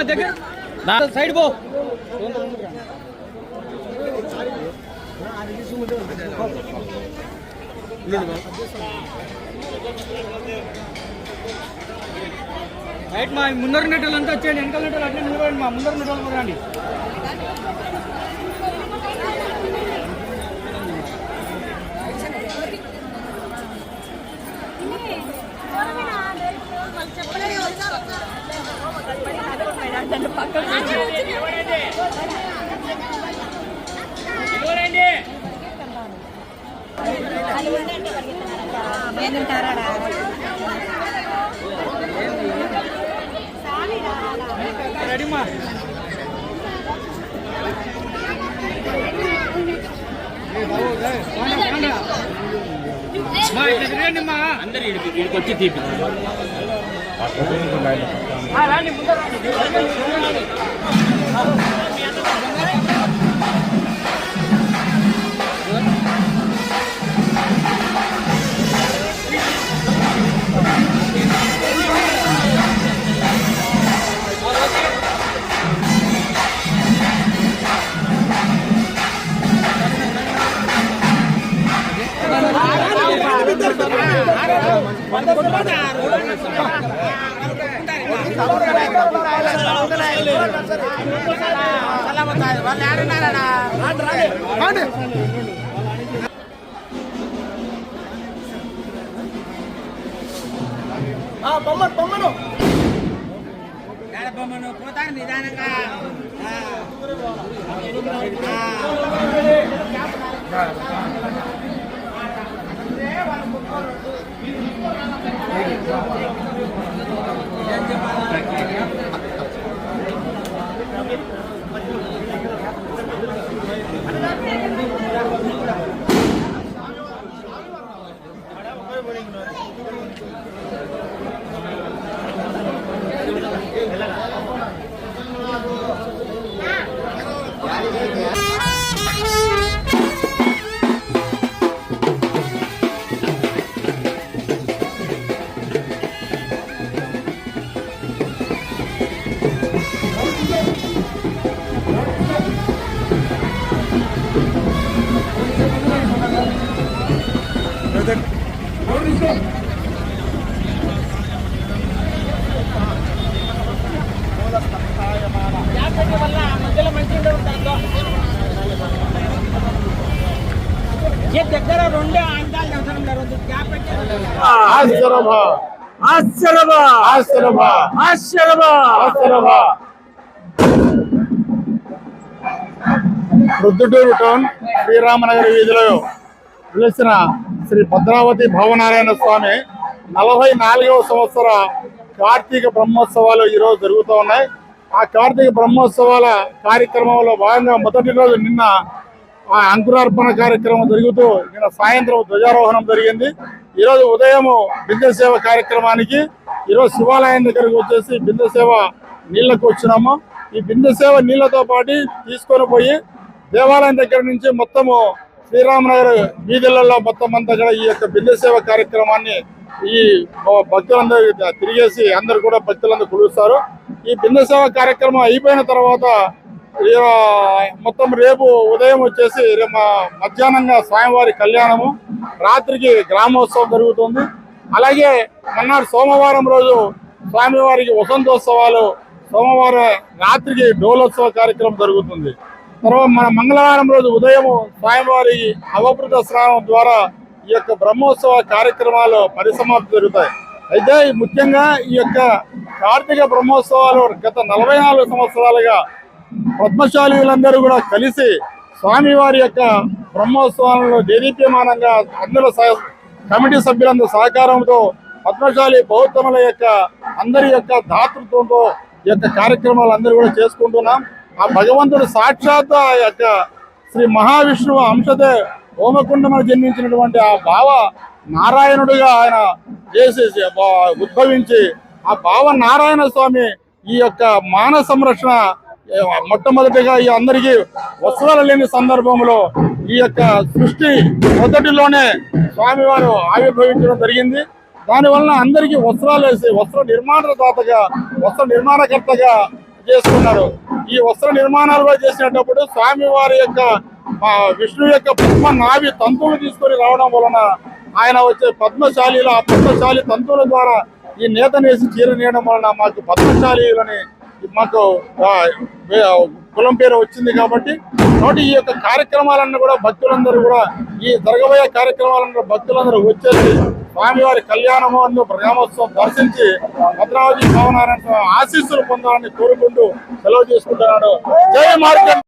ఓ దగ్గర. సైడ్ పో. రైట్ మా ముందర నెట్టలు అంతా వచ్చేయండి. వెనకాల నెట్టలు అట్లే నిలబడండి మా ముందర నెట్టలు కూడా రండి. రెడీ మా మా ఇట్లా తిరగండి మా అందరు ఇక్కడికి వచ్చి తీపి Bye. బొమ్మను బొమ్మను రండి. పోతాను నిదానంగా honorable. దగ్గర రెండే ఆయుధాలు అవసరం లేదు గ్యాప్ పెట్టి ఆశ్చర్యమా ఆశ్చర్యమా ఆశ్చర్యమా ఆశ్చర్యమా ఆశ్చర్యమా ప్రొద్దుటూరు టౌన్ శ్రీరామనగర్ వీధిలో వెలిసిన శ్రీ భద్రావతి భవనారాయణ స్వామి నలభై నాలుగవ సంవత్సర కార్తీక బ్రహ్మోత్సవాలు ఈరోజు జరుగుతూ ఉన్నాయి. ఆ కార్తీక బ్రహ్మోత్సవాల కార్యక్రమంలో భాగంగా మొదటి రోజు నిన్న ఆ అంకురార్పణ కార్యక్రమం జరుగుతూ నిన్న సాయంత్రం ధ్వజారోహణం జరిగింది. ఈరోజు ఉదయము బిందె సేవ కార్యక్రమానికి ఈరోజు శివాలయం దగ్గరకు వచ్చేసి బిందె సేవ నీళ్ళకు వచ్చినాము. ఈ బిందె సేవ నీళ్ళతో పాటు తీసుకొని పోయి దేవాలయం దగ్గర నుంచి మొత్తము శ్రీరామనగర్ వీధులలో మొత్తం అంతా కూడా ఈ యొక్క బిందె సేవ కార్యక్రమాన్ని ఈ భక్తులందరూ తిరిగేసి అందరు కూడా భక్తులందరూ కొలుస్తారు. ఈ బిందె సేవ కార్యక్రమం అయిపోయిన తర్వాత ఈ, మొత్తం రేపు ఉదయం వచ్చేసి రేపు మా- మధ్యాహ్నంగా స్వామివారి కళ్యాణము రాత్రికి గ్రామోత్సవం జరుగుతుంది. అలాగే మన్నాడు సోమవారం రోజు స్వామివారికి వసంతోత్సవాలు సోమవారం రాత్రికి డోలోత్సవ కార్యక్రమం జరుగుతుంది. తర్వాత మన మంగళవారం రోజు ఉదయం స్వామివారి అవభృత స్నానం ద్వారా ఈ యొక్క బ్రహ్మోత్సవ కార్యక్రమాలు పరిసమాప్తి జరుగుతాయి. అయితే ముఖ్యంగా ఈ యొక్క కార్తీక బ్రహ్మోత్సవాలు గత నలభై నాలుగు సంవత్సరాలుగా పద్మశాలీలందరూ కూడా కలిసి స్వామివారి యొక్క బ్రహ్మోత్సవాలను దేదీప్యమానంగా అందులో సహ- కమిటీ సభ్యులందరూ సహకారంతో పద్మశాలి బౌద్ధముల యొక్క అందరి యొక్క దాతృత్వంతో ఈ యొక్క కార్యక్రమాలు అందరూ కూడా చేసుకుంటున్నాం. ఆ భగవంతుడు సాక్షాత్ ఆ యొక్క శ్రీ మహావిష్ణువు అంశతే హోమకుండమని జన్మించినటువంటి ఆ భావ నారాయణుడిగా ఆయన చేసి బా- ఉద్భవించి ఆ భావ నారాయణ స్వామి ఈ యొక్క మాన సంరక్షణ మొట్టమొదటిగా ఈ అందరికీ వస్త్రాలు లేని సందర్భంలో ఈ యొక్క సృష్టి మొదటిలోనే స్వామివారు ఆవిర్భవించడం జరిగింది. దాని వలన అందరికీ వస్త్రాలు వేసి వస్త్ర నిర్మాణదాతగా వస్త్ర నిర్మాణకర్తగా చేసుకున్నారు. ఈ వస్త్ర నిర్మాణాలు చేసినప్పుడు స్వామి వారి యొక్క విష్ణు యొక్క పద్మ నావి తంతువులు తీసుకొని రావడం వలన ఆయన వచ్చే పద్మశాలిలో ఆ పద్మశాలి తంతువుల ద్వారా ఈ నేత నేసి చీర నేయడం వలన మాకు పద్మశాలిలని మాకు కులం పేరు వచ్చింది కాబట్టి కాబట్టి ఈ యొక్క కార్యక్రమాలన్నీ కూడా భక్తులందరూ కూడా ఈ జరగబోయే కార్యక్రమాలన్నీ భక్తులందరూ వచ్చేసి స్వామివారి కళ్యాణము అందు గ్రామోత్సవం దర్శించి భద్రావతి భవనారాయణ ఆశీస్సులు పొందాలని కోరుకుంటూ సెలవు చేసుకుంటున్నాడు జయ మార్గం